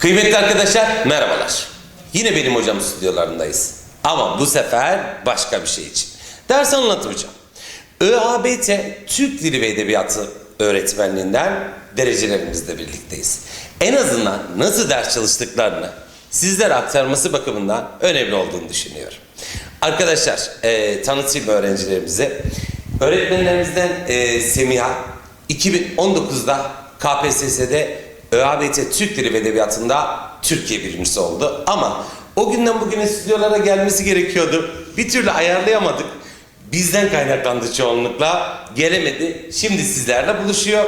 Kıymetli arkadaşlar merhabalar. Yine benim hocam stüdyolarındayız. Ama bu sefer başka bir şey için. Ders anlatmayacağım. ÖABT Türk Dili ve Edebiyatı öğretmenliğinden derecelerimizle birlikteyiz. En azından nasıl ders çalıştıklarını sizlere aktarması bakımından önemli olduğunu düşünüyorum. Arkadaşlar e, tanıtayım öğrencilerimize. Öğretmenlerimizden e, Semiha 2019'da KPSS'de ÖABT Türk Dili ve Edebiyatı'nda Türkiye birincisi oldu. Ama o günden bugüne stüdyolara gelmesi gerekiyordu. Bir türlü ayarlayamadık. Bizden kaynaklandı çoğunlukla. Gelemedi. Şimdi sizlerle buluşuyor.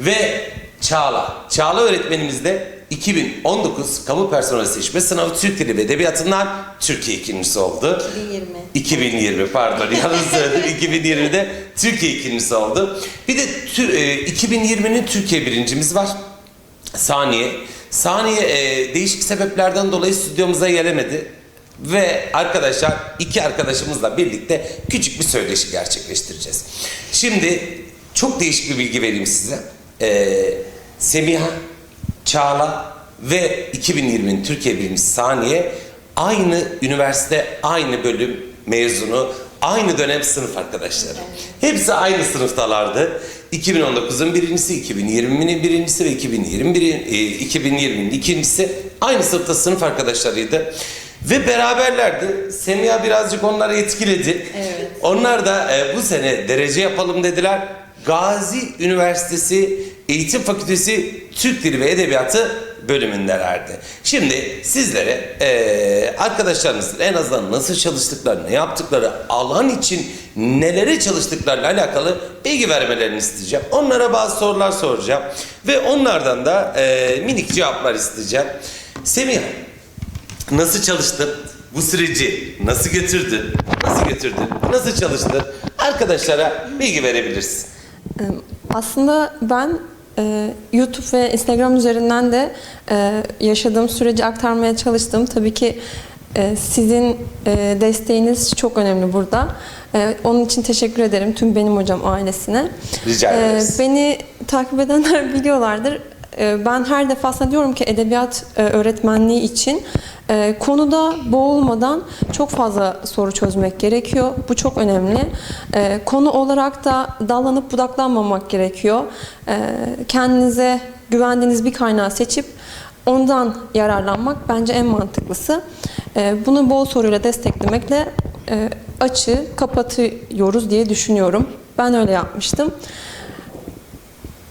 Ve Çağla. Çağla öğretmenimiz de 2019 Kamu Personel Seçme Sınavı Türk Dili ve Edebiyatı'ndan Türkiye ikincisi oldu. 2020. 2020 pardon yanlış söyledim 2020'de Türkiye ikincisi oldu. Bir de tü- e, 2020'nin Türkiye birincimiz var. Saniye. Saniye e, değişik sebeplerden dolayı stüdyomuza gelemedi. Ve arkadaşlar iki arkadaşımızla birlikte küçük bir söyleşi gerçekleştireceğiz. Şimdi çok değişik bir bilgi vereyim size. E, Semiha, Çağla ve 2020'nin Türkiye birincisi Saniye aynı üniversite, aynı bölüm mezunu, aynı dönem sınıf arkadaşları. Hepsi aynı sınıftalardı. 2019'un birincisi, 2020'nin birincisi ve 2021 e, 2020'nin ikincisi aynı sınıfta sınıf arkadaşlarıydı. Ve beraberlerdi. Semiha birazcık onları etkiledi. Evet. Onlar da e, bu sene derece yapalım dediler. Gazi Üniversitesi Eğitim Fakültesi Türk Dili ve Edebiyatı bölümündelerdi. Şimdi sizlere e, arkadaşlarınızın en azından nasıl çalıştıklarını, ne yaptıkları, alan için nelere çalıştıklarıyla alakalı bilgi vermelerini isteyeceğim. Onlara bazı sorular soracağım ve onlardan da e, minik cevaplar isteyeceğim. Semih, nasıl çalıştın? Bu süreci nasıl götürdün? Nasıl götürdün? Nasıl çalıştın? Arkadaşlara bilgi verebilirsin. Aslında ben e, YouTube ve Instagram üzerinden de e, yaşadığım süreci aktarmaya çalıştım. Tabii ki e, sizin e, desteğiniz çok önemli burada. E, onun için teşekkür ederim tüm benim hocam ailesine. Rica E, ederiz. beni takip edenler biliyorlardır. E, Ben her defasında diyorum ki edebiyat e, öğretmenliği için e, konuda boğulmadan çok fazla soru çözmek gerekiyor. Bu çok önemli. E, Konu olarak da dallanıp budaklanmamak gerekiyor. E, Kendinize güvendiğiniz bir kaynağı seçip ondan yararlanmak bence en mantıklısı. E, Bunu bol soruyla desteklemekle e, açı kapatıyoruz diye düşünüyorum. Ben öyle yapmıştım.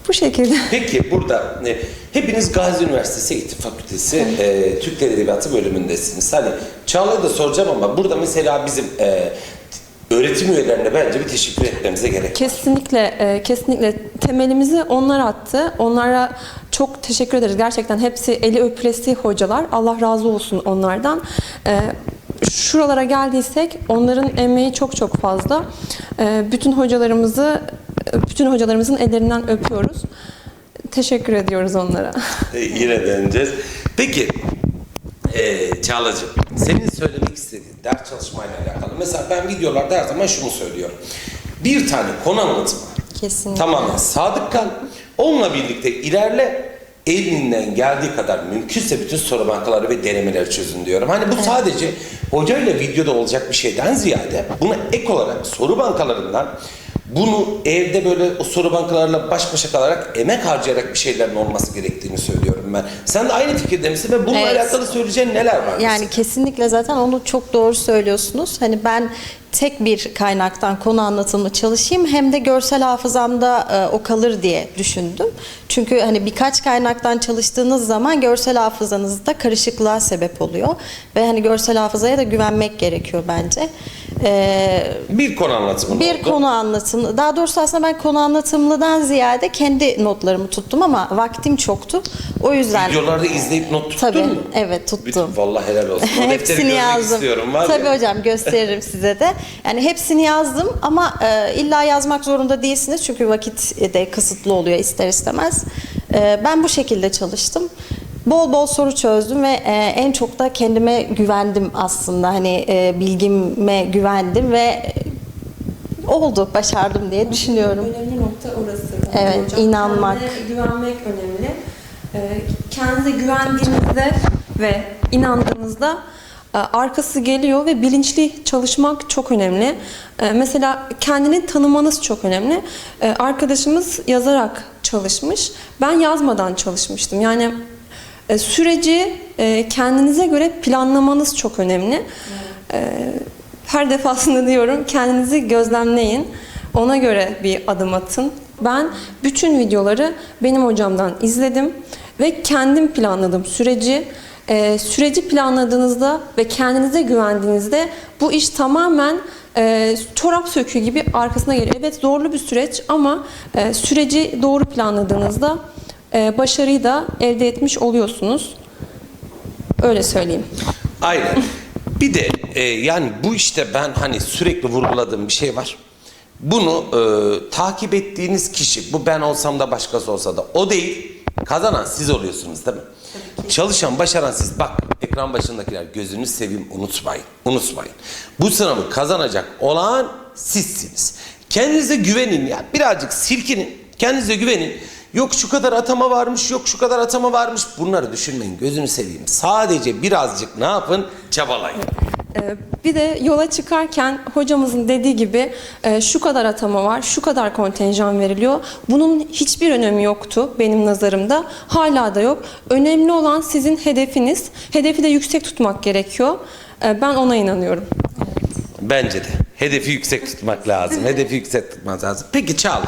Bu şekilde. Peki burada e, hepiniz Gazi Üniversitesi Eğitim Fakültesi e, Türk Dili Edebiyatı bölümündesiniz. Hani Çağla'ya da soracağım ama burada mesela bizim e, öğretim üyelerine bence bir teşekkür etmemize gerek. Kesinlikle, e, kesinlikle temelimizi onlar attı. Onlara çok teşekkür ederiz. Gerçekten hepsi eli öpülesi hocalar. Allah razı olsun onlardan. E, Şuralara geldiysek onların emeği çok çok fazla. E, Bütün hocalarımızı, bütün hocalarımızın ellerinden öpüyoruz. Teşekkür ediyoruz onlara. E, yine döneceğiz. Peki e, Çağla'cığım senin söylemek istediğin ders çalışmayla alakalı. Mesela ben videolarda her zaman şunu söylüyorum. Bir tane konu anlatma. Kesinlikle. Tamamen sadık kal. Onunla birlikte ilerle. Elinden geldiği kadar mümkünse bütün soru bankaları ve denemeleri çözün diyorum. Hani bu sadece hocayla videoda olacak bir şeyden ziyade buna ek olarak soru bankalarından bunu evde böyle o soru bankalarla baş başa kalarak emek harcayarak bir şeylerin olması gerektiğini söylüyorum ben. Sen de aynı fikirde misin ve bununla Evet. alakalı söyleyeceğin neler var? mesela? Yani kesinlikle zaten onu çok doğru söylüyorsunuz. Hani ben tek bir kaynaktan konu anlatımı çalışayım hem de görsel hafızamda e, o kalır diye düşündüm. Çünkü hani birkaç kaynaktan çalıştığınız zaman görsel hafızanızda karışıklığa sebep oluyor ve hani görsel hafızaya da güvenmek gerekiyor bence. Ee, bir konu anlatımı Bir oldu. konu anlatımı. Daha doğrusu aslında ben konu anlatımlıdan ziyade kendi notlarımı tuttum ama vaktim çoktu. O yüzden Videolarda izleyip not tuttun Tabii, mu? evet, tuttum. Bütün, vallahi helal olsun. O hepsini yazdım. istiyorum. Var Tabii ya. hocam gösteririm size de. Yani hepsini yazdım ama e, illa yazmak zorunda değilsiniz çünkü vakit de kısıtlı oluyor ister istemez. E, ben bu şekilde çalıştım. Bol bol soru çözdüm ve e, en çok da kendime güvendim aslında. Hani e, bilgime güvendim ve e, oldu, başardım diye düşünüyorum. Önemli nokta orası. Evet, hocam. inanmak. Kendine güvenmek önemli. Ee, kendinize güvendiğinizde ve inandığınızda e, arkası geliyor ve bilinçli çalışmak çok önemli. Ee, Mesela kendini tanımanız çok önemli. Arkadaşımız yazarak çalışmış. Ben yazmadan çalışmıştım. Yani e, süreci e, kendinize göre planlamanız çok önemli. Ee, Her defasında diyorum kendinizi gözlemleyin. Ona göre bir adım atın. Ben bütün videoları benim hocamdan izledim ve kendim planladım süreci. Süreci planladığınızda ve kendinize güvendiğinizde bu iş tamamen e, çorap söküğü gibi arkasına geliyor. Evet zorlu bir süreç ama e, süreci doğru planladığınızda e, başarıyı da elde etmiş oluyorsunuz. Öyle söyleyeyim. Aynen. Bir de e, yani bu işte ben hani sürekli vurguladığım bir şey var. Bunu e, takip ettiğiniz kişi, bu ben olsam da başkası olsa da o değil. Kazanan siz oluyorsunuz değil mi? Çalışan, başaran siz. Bak ekran başındakiler gözünü seveyim unutmayın. Unutmayın. Bu sınavı kazanacak olan sizsiniz. Kendinize güvenin ya. Birazcık silkinin. Kendinize güvenin. Yok şu kadar atama varmış, yok şu kadar atama varmış. Bunları düşünmeyin. Gözünü seveyim. Sadece birazcık ne yapın? Çabalayın. Ee, Bir de yola çıkarken hocamızın dediği gibi e, şu kadar atama var, şu kadar kontenjan veriliyor. Bunun hiçbir önemi yoktu benim nazarımda. Hala da yok. Önemli olan sizin hedefiniz. Hedefi de yüksek tutmak gerekiyor. Ee, Ben ona inanıyorum. Bence de. Hedefi yüksek tutmak lazım. Hedefi yüksek tutmak lazım. Peki Çağla.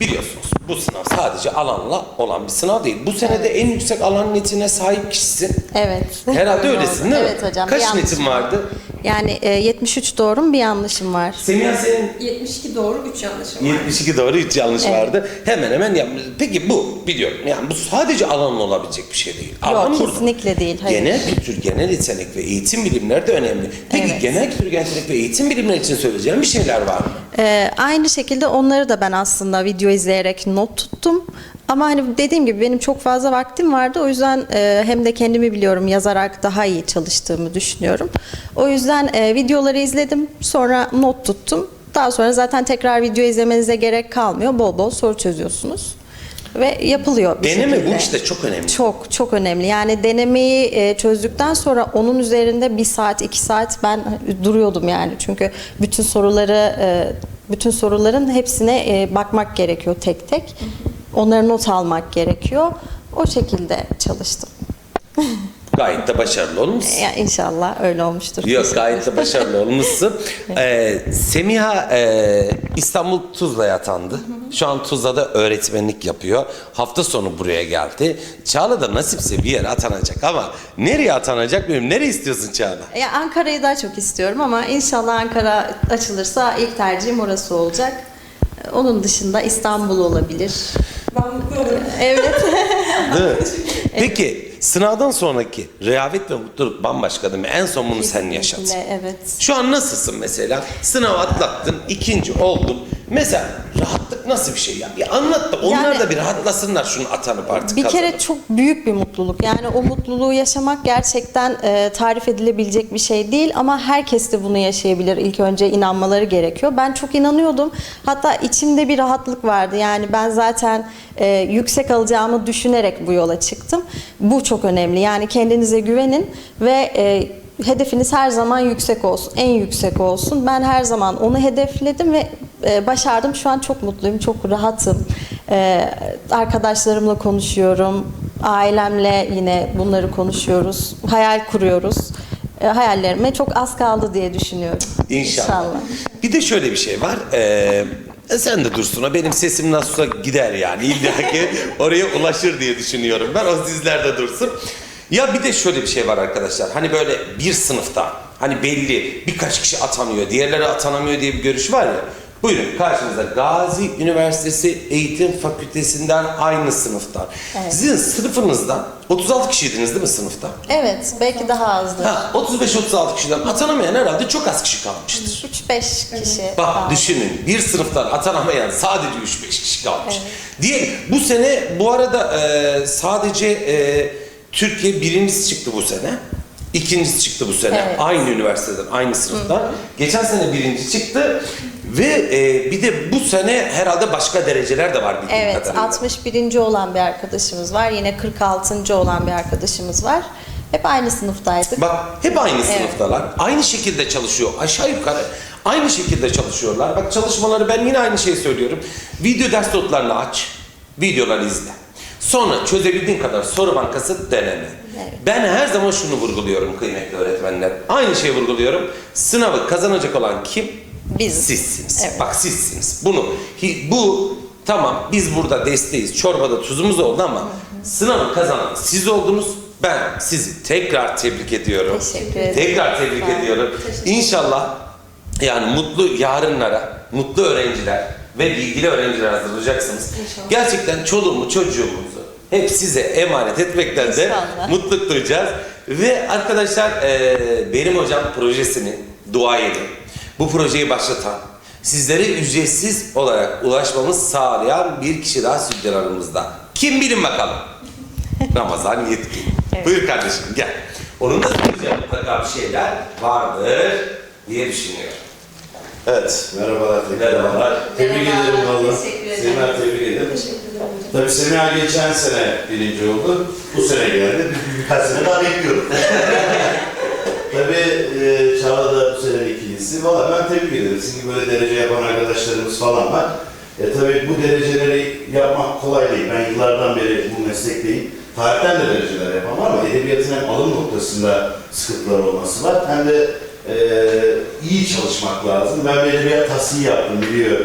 Biliyorsunuz bu sınav sadece alanla olan bir sınav değil. Bu senede en yüksek alan netine sahip kişisin. Evet. Herhalde Öyle öylesin değil mi? Evet hocam. bir Kaç yanlışım netin var. vardı? Yani e, 73 doğru mu bir yanlışım var. Semiha senin 72 doğru, 3 yanlışım 72 doğru 3 yanlış Evet. vardı. Hemen hemen yap. Peki bu biliyorum. Yani bu sadece alanla olabilecek bir şey değil. Alan burada. kesinlikle değil, hayır. Genel kültür, genel yetenek ve eğitim bilimleri de önemli. Peki Evet. genel kültür, genel yetenek ve eğitim bilimleri için söyleyeceğim bir şeyler var mı? Ee, aynı şekilde onları da ben aslında video izleyerek not tuttum. Ama hani dediğim gibi benim çok fazla vaktim vardı. O yüzden e, hem de kendimi biliyorum yazarak daha iyi çalıştığımı düşünüyorum. O yüzden e, videoları izledim. Sonra not tuttum. Daha sonra zaten tekrar video izlemenize gerek kalmıyor. Bol bol soru çözüyorsunuz. Ve yapılıyor bir Deneme bu şekilde. işte çok önemli. Çok çok önemli. Yani denemeyi e, çözdükten sonra onun üzerinde bir saat iki saat ben duruyordum yani. Çünkü bütün soruları e, bütün soruların hepsine e, bakmak gerekiyor tek tek. Onları not almak gerekiyor. O şekilde çalıştım. Gayet de başarılı olmuşsun. Ya inşallah öyle olmuştur. Yok gayet de başarılı olmuşsun. Ee, Semiha e, İstanbul Tuzla'ya atandı. Şu an Tuzla'da öğretmenlik yapıyor. Hafta sonu buraya geldi. Çağla da nasipse bir yere atanacak ama nereye atanacak bilmiyorum. Nereye istiyorsun Çağla? Ya Ankara'yı daha çok istiyorum ama inşallah Ankara açılırsa ilk tercihim orası olacak. Onun dışında İstanbul olabilir. Evet. Değil mi? Peki sınavdan sonraki rehavet ve mutluluk bambaşka değil mi? En son bunu sen yaşadın. Kesinlikle, Evet. Şu an nasılsın mesela? Sınav atlattın, ikinci oldun. Mesela rahatlık nasıl bir şey ya? Bir anlat da onlar Yani- da bir rahatlasınlar şunu atanıp artık Bir kazanıp. kere çok büyük bir mutluluk. Yani o mutluluğu yaşamak gerçekten e, tarif edilebilecek bir şey değil ama herkes de bunu yaşayabilir. İlk önce inanmaları gerekiyor. Ben çok inanıyordum. Hatta içimde bir rahatlık vardı. Yani ben zaten e, yüksek alacağımı düşünerek bu yola çıktım. Bu çok önemli. Yani kendinize güvenin ve e, hedefiniz her zaman yüksek olsun. En yüksek olsun. Ben her zaman onu hedefledim ve e, başardım. Şu an çok mutluyum, çok rahatım. E, arkadaşlarımla konuşuyorum. Ailemle yine bunları konuşuyoruz. Hayal kuruyoruz. E, hayallerime çok az kaldı diye düşünüyorum. İnşallah. Bir de şöyle bir şey var. Ee, sen de Dursun'a benim sesim nasılsa gider yani. İlla ki oraya ulaşır diye düşünüyorum. Ben o sizlerde dursun. Ya bir de şöyle bir şey var arkadaşlar. Hani böyle bir sınıfta hani belli birkaç kişi atanıyor, diğerleri atanamıyor diye bir görüş var ya. Buyurun karşınızda Gazi Üniversitesi Eğitim Fakültesinden aynı sınıftan. Sizin sınıfınızdan 36 kişiydiniz değil mi sınıfta? Evet, belki daha azdır. Ha, 35-36 kişiden atanamayan herhalde çok az kişi kalmıştır. 3-5 kişi. Bak kaldı. düşünün bir sınıftan atanamayan sadece 3-5 kişi kalmış. Diye bu sene bu arada e, sadece e, Türkiye birincisi çıktı bu sene. İkincisi çıktı bu sene. Evet. Aynı üniversiteden, aynı sınıftan. Geçen sene birinci çıktı. Ve e, bir de bu sene herhalde başka dereceler de var bildiğim Evet, kadarıyla. 61. olan bir arkadaşımız var. Yine 46. olan bir arkadaşımız var. Hep aynı sınıftaydık. Bak hep aynı Evet. sınıftalar. Aynı şekilde çalışıyor. Aşağı yukarı aynı şekilde çalışıyorlar. Bak çalışmaları ben yine aynı şeyi söylüyorum. Video ders notlarını aç. Videoları izle. Sonra çözebildiğin kadar soru bankası deneme. Evet. Ben her zaman şunu vurguluyorum kıymetli öğretmenler. Aynı şeyi vurguluyorum. Sınavı kazanacak olan kim? Biziz. Sizsiniz. Evet. Bak sizsiniz. Bunu bu tamam biz burada desteğiz. Çorbada tuzumuz oldu ama sınavı kazanan siz oldunuz. Ben sizi tekrar tebrik ediyorum. Teşekkür ederim. Tekrar tebrik olun. ediyorum. İnşallah yani mutlu yarınlara, mutlu öğrenciler ve bilgili öğrenciler hazırlayacaksınız. İnşallah. Gerçekten çoluğumu çocuğumuzu hep size emanet etmekten de İnşallah. mutluluk duyacağız. Ve arkadaşlar eee, benim hocam projesini dua edin. Bu projeyi başlatan, sizlere ücretsiz olarak ulaşmamız sağlayan bir kişi daha stüdyo aramızda. Kim bilin bakalım? Ramazan Yetkin. Evet. Buyur kardeşim gel. Onun da söyleyeceği mutlaka bir şeyler vardır diye düşünüyorum. Evet, merhabalar tekrar. Merhabalar. Tebrik ederim valla. teşekkür ederim. Semiha tebrik ederim. Tabii Semiha geçen sene birinci oldu. Bu sene geldi. Bir, birkaç sene daha bekliyorum. Tabii e, Çağla da bu sene ikincisi. Valla ben tebrik ederim. Sizin gibi böyle derece yapan arkadaşlarımız falan var. E, tabii bu dereceleri yapmak kolay değil. Ben yıllardan beri bu meslekteyim. Tarihten de dereceler yapan var ama edebiyatın hem alım noktasında sıkıntılar olması var. Hem de e, iyi çalışmak lazım. Ben bir edebiyat tahsili yaptım biliyor.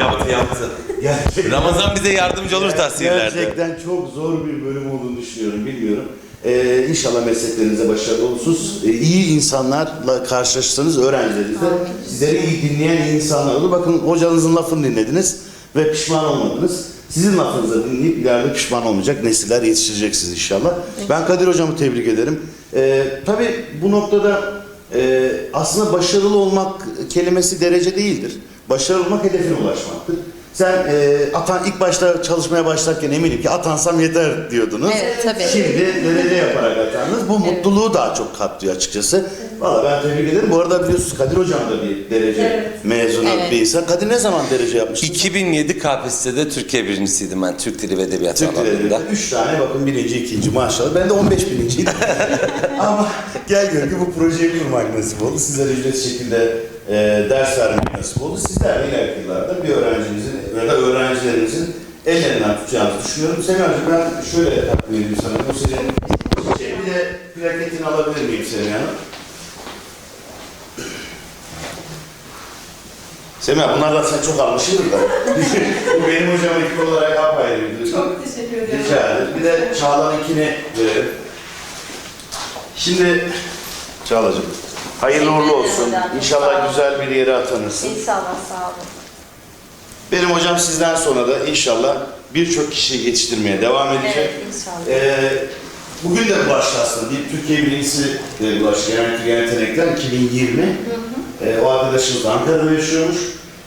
Yaptı yaptı. Gerçekten, Ramazan bize yardımcı olur tahsillerde. gerçekten çok zor bir bölüm olduğunu düşünüyorum, bilmiyorum. Ee, inşallah mesleklerinize başarılı olursunuz. Ee, iyi insanlarla karşılaşırsanız öğrencileriniz de sizleri iyi dinleyen iyi insanlar olur. Bakın hocanızın lafını dinlediniz ve pişman olmadınız. Sizin lafınızı dinleyip ileride pişman olmayacak nesiller yetiştireceksiniz inşallah. Ben Kadir hocamı tebrik ederim. Ee, tabii bu noktada e, aslında başarılı olmak kelimesi derece değildir. Başarılı olmak hedefine ulaşmaktır. Sen e, atan ilk başta çalışmaya başlarken eminim ki atansam yeter diyordunuz. Evet, tabii. Şimdi derece yaparak atandınız. Bu mutluluğu daha çok katlıyor açıkçası. Valla ben tebrik ederim. Bu arada biliyorsunuz Kadir hocam da bir derece mezunu Evet. bir insan. Kadir ne zaman derece yapmıştı? 2007 KPSS'de Türkiye birincisiydim ben Türk Dili ve Edebiyatı Türk alanında. Dileri'nde. Üç tane bakın birinci, ikinci maşallah. Ben de 15 birinciydim. Ama gel gör ki bu projeyi kurmak nasip oldu. Sizlere ücretsiz şekilde e, ders vermek nasip oldu. Sizler de ileriki yıllarda bir öğrencimizin ya da öğrencilerinizin ellerinden tutacağınızı düşünüyorum. Semiha'cığım ben şöyle takdim edeyim sana. Bu senin şey, bir de plaketini alabilir miyim Semiha Hanım? Semiha bunlardan sen çok almışsındır da. bu benim hocam ekip olarak apayrı bir duygu. Çok teşekkür ederim. Rica ederim. Bir de Çağla'nınkini verelim. Şimdi Çağla'cığım hayırlı uğurlu olsun. İnşallah güzel bir yere atanırsın. İnşallah sağ olun. Benim hocam sizden sonra da inşallah birçok kişi yetiştirmeye devam edecek. Evet inşallah. Ee, bugün de bulaştı aslında. Bir Türkiye birincisi de bulaştı. Genel kültür yetenekler 2020. Ee, o arkadaşımız da Ankara'da yaşıyormuş.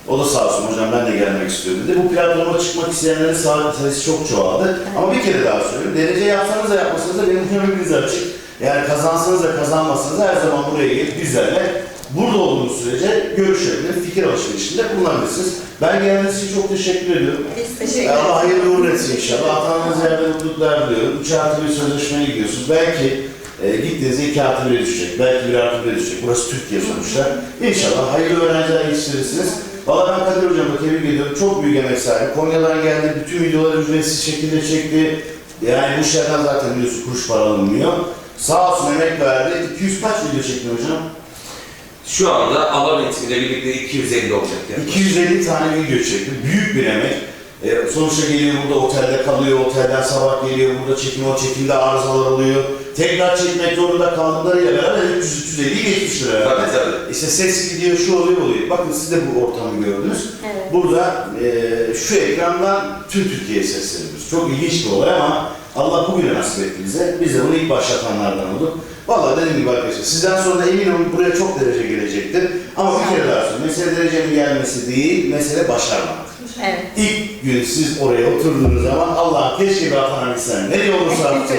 O da sağ olsun hocam ben de gelmek istiyorum dedi. Bu platforma çıkmak isteyenlerin sayısı çok çoğaldı. Ama bir kere daha söylüyorum. Derece yapsanız da yapmasanız da benim hükümümüz açık. Yani kazansanız da kazanmasanız da her zaman buraya gelip bizlerle burada olduğunuz sürece görüşebilir, fikir alışverişinde bulunabilirsiniz. Ben geldiğiniz için çok teşekkür ediyorum. Biz teşekkür Ya Allah hayırlı uğurlu etsin inşallah. Atanınız yerde mutluluklar diliyorum. Üç artı bir sözleşmeye gidiyorsunuz. Belki e, gittiğinizde iki artı bire düşecek. Belki bir artı bire düşecek. Burası Türkiye sonuçta. İnşallah hayırlı öğrenciler yetiştirirsiniz. Valla ben Kadir Hocam'ı tebrik ediyorum. Çok büyük emek sahibi. Konya'dan geldi. Bütün videoları ücretsiz şekilde çekti. Yani bu işlerden zaten biliyorsun kuruş para alınmıyor. Sağ olsun emek verdi. 200 kaç video çekti hocam? Şu anda alan eğitimiyle birlikte 250 olacak yani. 250 tane video çekti. Büyük bir emek. E, sonuçta geliyor burada otelde kalıyor, otelden sabah geliyor, burada çekim o çekimde arızalar oluyor. Tekrar çekmek zorunda kaldıklarıyla beraber 300-350'yi geçmiştir herhalde. Tabii tabii. İşte ses gidiyor, şu oluyor, oluyor. Bakın siz de bu ortamı gördünüz. Evet. Burada e, şu ekrandan tüm Türkiye'ye sesleniyoruz. Çok ilginç bir olay ama Allah bugüne nasip etti bize. Biz de bunu ilk başlatanlardan olduk. Vallahi dediğim gibi arkadaşlar, sizden sonra da emin olun buraya çok derece gelecektir. Ama bir kere daha söyleyeyim, mesele derecenin gelmesi değil, mesele başarmak. Evet. İlk gün siz oraya oturduğunuz zaman Allah keşke bir atanabilsem. Nereye olursa artık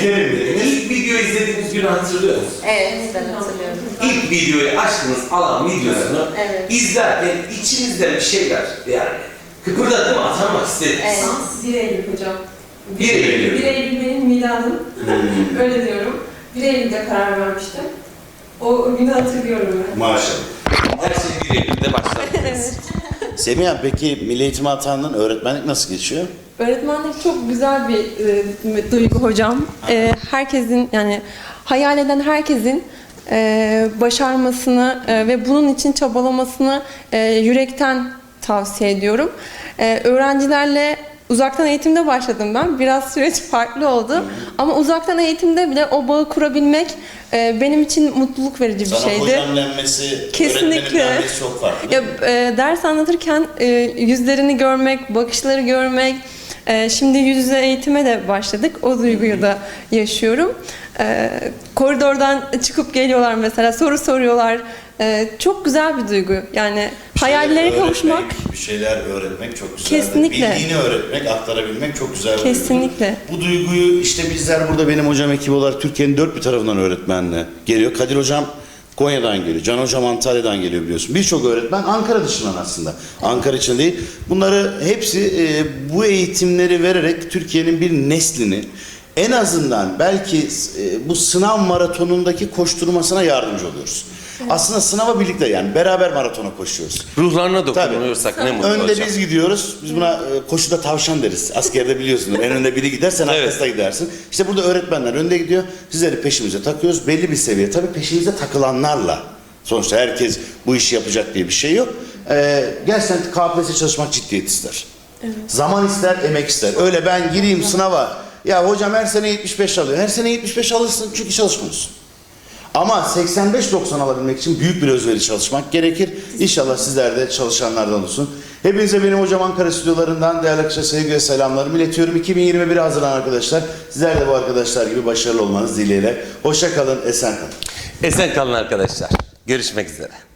giderim dediniz. İlk videoyu izlediğimiz günü hatırlıyor musun? Evet ben hatırlıyorum. İlk videoyu açtınız alan videosunu Evet. izlerken içinizden bir şeyler yani kıpırdadı mi? Atanmak istediniz. Evet. 1 Eylül hocam. 1 Eylül. 1 Eylül benim miladım. Hmm. Öyle diyorum. 1 Eylül'de karar vermiştim. O günü hatırlıyorum ben. Maşallah. Her şey 1 Eylül'de başladınız. Semih abi peki Milli Eğitim Atan'dan öğretmenlik nasıl geçiyor? Öğretmenlik çok güzel bir e, duygu hocam. E, herkesin yani hayal eden herkesin e, başarmasını e, ve bunun için çabalamasını e, yürekten tavsiye ediyorum. E, öğrencilerle uzaktan eğitimde başladım ben. Biraz süreç farklı oldu. Ama uzaktan eğitimde bile o bağı kurabilmek e, benim için mutluluk verici bir şeydi. denmesi, Kesinlikle. çok farklı. Ya, e, ders anlatırken e, yüzlerini görmek, bakışları görmek, e, şimdi yüz yüze eğitime de başladık. O duyguyu da yaşıyorum. E, koridordan çıkıp geliyorlar mesela, soru soruyorlar. E, çok güzel bir duygu. Yani hayallere kavuşmak bir şeyler öğretmek çok güzel. Kesinlikle. Bildiğini öğretmek, aktarabilmek çok güzel. bir kesinlikle. Bu duyguyu işte bizler burada benim hocam ekibi olarak Türkiye'nin dört bir tarafından öğretmenle geliyor. Kadir hocam Konya'dan geliyor. Can hocam Antalya'dan geliyor biliyorsun. Birçok öğretmen Ankara dışından aslında. Ankara için değil. Bunları hepsi e, bu eğitimleri vererek Türkiye'nin bir neslini en azından belki e, bu sınav maratonundaki koşturmasına yardımcı oluyoruz. Aslında sınava birlikte yani beraber maratona koşuyoruz. Ruhlarına dokunuyorsak ne mutlu Önde hocam. biz gidiyoruz. Biz buna e, koşuda tavşan deriz. Askerde biliyorsun. En önde biri gider, sen Evet. arkasında gidersin. İşte burada öğretmenler önde gidiyor. Bizleri peşimize takıyoruz. Belli bir seviye. Tabii peşimize takılanlarla. Sonuçta herkes bu işi yapacak diye bir şey yok. Ee, gerçekten KPSS çalışmak ciddiyet ister. Zaman ister, emek ister. Öyle ben gireyim sınava. Ya hocam her sene 75 alıyor. Her sene 75 alırsın çünkü çalışmıyorsun. Ama 85-90 alabilmek için büyük bir özveri çalışmak gerekir. İnşallah sizler de çalışanlardan olsun. Hepinize benim hocam Ankara stüdyolarından değerli arkadaşlar sevgi ve selamlarımı iletiyorum. 2021'e hazırlanan arkadaşlar. Sizler de bu arkadaşlar gibi başarılı olmanız dileğiyle. Hoşça kalın, esen kalın. Esen kalın arkadaşlar. Görüşmek üzere.